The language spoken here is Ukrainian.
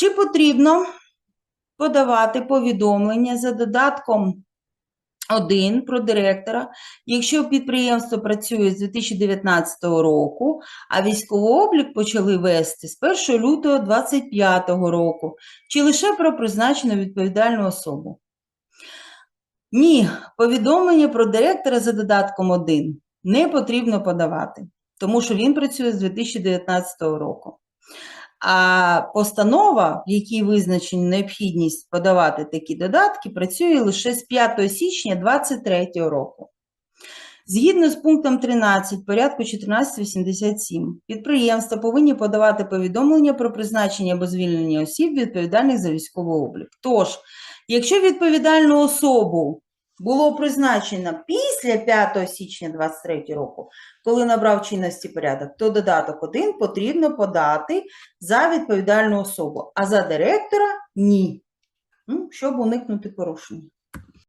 Чи потрібно подавати повідомлення за додатком 1 про директора, якщо підприємство працює з 2019 року, а військовий облік почали вести з 1 лютого 2025 року, чи лише про призначену відповідальну особу? Ні, повідомлення про директора за додатком 1 не потрібно подавати, тому що він працює з 2019 року. А постанова, в якій визначена необхідність подавати такі додатки, працює лише з 5 січня 2023 року. Згідно з пунктом 13 порядку 1487, підприємства повинні подавати повідомлення про призначення або звільнення осіб, відповідальних за військовий облік. Тож, якщо відповідальну особу було призначено після 5 січня 2023 року, коли набрав чинності порядок, то додаток 1 потрібно подати за відповідальну особу, а за директора ні, щоб уникнути порушення.